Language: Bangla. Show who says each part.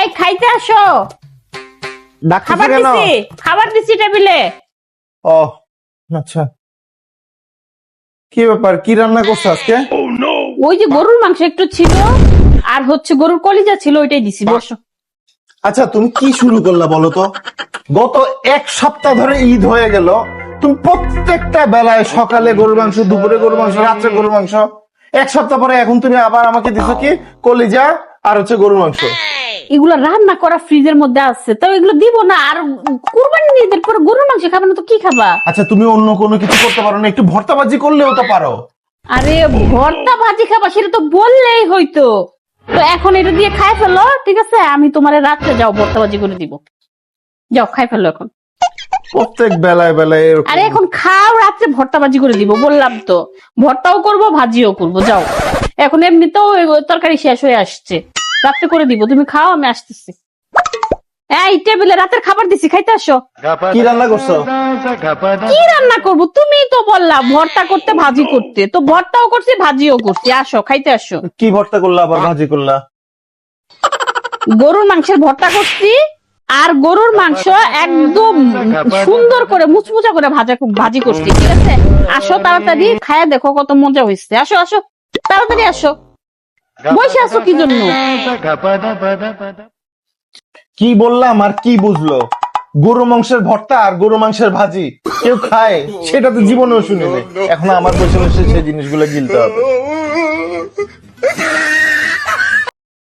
Speaker 1: এই খাইতে আসো। খাবার দিছি খাবার দিছি টেবিলে।
Speaker 2: ও আচ্ছা। কি ব্যাপার কি রান্না করছ আজকে?
Speaker 1: ওই যে গরুর মাংস একটু ছিল আর হচ্ছে গরুর কলিজা ছিল ওইটাই দিছি বসো।
Speaker 2: আচ্ছা তুমি কি শুরু করলা বলো তো? গত এক সপ্তাহ ধরে ঈদ হয়ে গেল। তুমি প্রত্যেকটা বেলায় সকালে গরুর মাংস দুপুরে গরুর মাংস রাত্রে গরুর মাংস। এক সপ্তাহ পরে এখন তুমি আবার আমাকে দিছো কি? কলিজা আর হচ্ছে গরুর মাংস।
Speaker 1: এগুলো রান্না করা ফ্রিজের মধ্যে আছে তো এগুলো দিব না আর কুরবানি ঈদের পরে গরুর মাংস খাবে না তো কি খাবা?
Speaker 2: আচ্ছা তুমি অন্য কোনো কিছু করতে পারো না একটু ভর্তাবাজি করলেও তো পারো।
Speaker 1: আরে ভর্তা ভাজি খাবা সেটা তো বললেই হইতো। তো এখন এটা দিয়ে খাই ফেলো ঠিক আছে? আমি তোমার রাত্রে যাও ভর্তা ভাজি করে দিব। যাও খাই ফেলো এখন।
Speaker 2: প্রত্যেক বেলায় বেলায় এরকম।
Speaker 1: আরে এখন খাও রাত্রে ভর্তা ভাজি করে দিব বললাম তো। ভর্তাও করব ভাজিও করব যাও। এখন এমনিতেও তরকারি শেষ হয়ে আসছে। রাত্রে করে দিব তুমি খাও আমি আসতেছি। এই টেবিলে রাতের খাবার দিছি খাইতে আসো।
Speaker 2: কি রান্না করছ?
Speaker 1: কি রান্না করব? তুমি তো বললা ভর্তা করতে ভাজি করতে। তো ভর্তাও করছি ভাজিও করছি। আসো খাইতে আসো।
Speaker 2: কি ভর্তা করলা আবার ভাজি করলা?
Speaker 1: গরুর মাংসের ভর্তা করছি আর গরুর মাংস একদম সুন্দর করে মুচমুচা করে ভাজা ভাজি করছি ঠিক আছে? আসো তাড়াতাড়ি খায়া দেখো কত মজা হয়েছে আসো আসো তাড়াতাড়ি আসো। বসে আছো কি জন্য?
Speaker 2: কি বললাম আর কি বুঝলো? গরু মাংসের ভর্তা আর গরু মাংসের ভাজি। কেউ খায়, সেটা তো জীবনেও শুনিনি। এখন আমার বসে বসে সেই জিনিসগুলো গিলতে হবে।